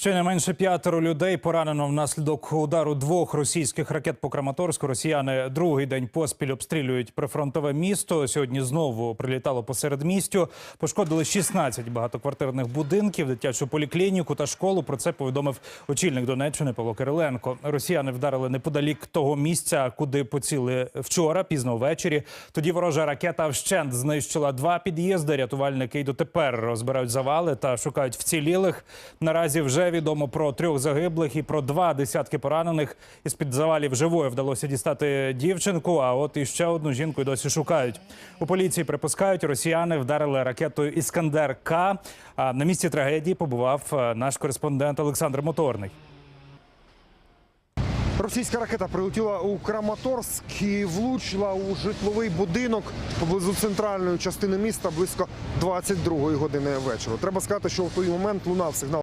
Щонайменше п'ятеро людей поранено внаслідок удару двох російських ракет по Краматорську. Росіяни другий день поспіль обстрілюють прифронтове місто. Сьогодні знову прилітало посеред містю. Пошкодили 16 багатоквартирних будинків, дитячу поліклініку та школу. Про це повідомив очільник Донеччини Павло Кириленко. Росіяни вдарили неподалік того місця, куди поціли вчора, пізно ввечері. Тоді ворожа ракета вщент знищила два під'їзди. Рятувальники й дотепер розбирають завали та шукають вцілілих. Наразі вже відомо про трьох загиблих і про два десятки поранених. Із під завалів живою вдалося дістати дівчинку. А от іще одну жінку й досі шукають. У поліції припускають, росіяни вдарили ракетою Іскандер К. А на місці трагедії побував е, наш кореспондент Олександр Моторний. Російська ракета прилетіла у Краматорськ і влучила у житловий будинок поблизу центральної частини міста близько 22-ї години вечора. Треба сказати, що в той момент лунав сигнал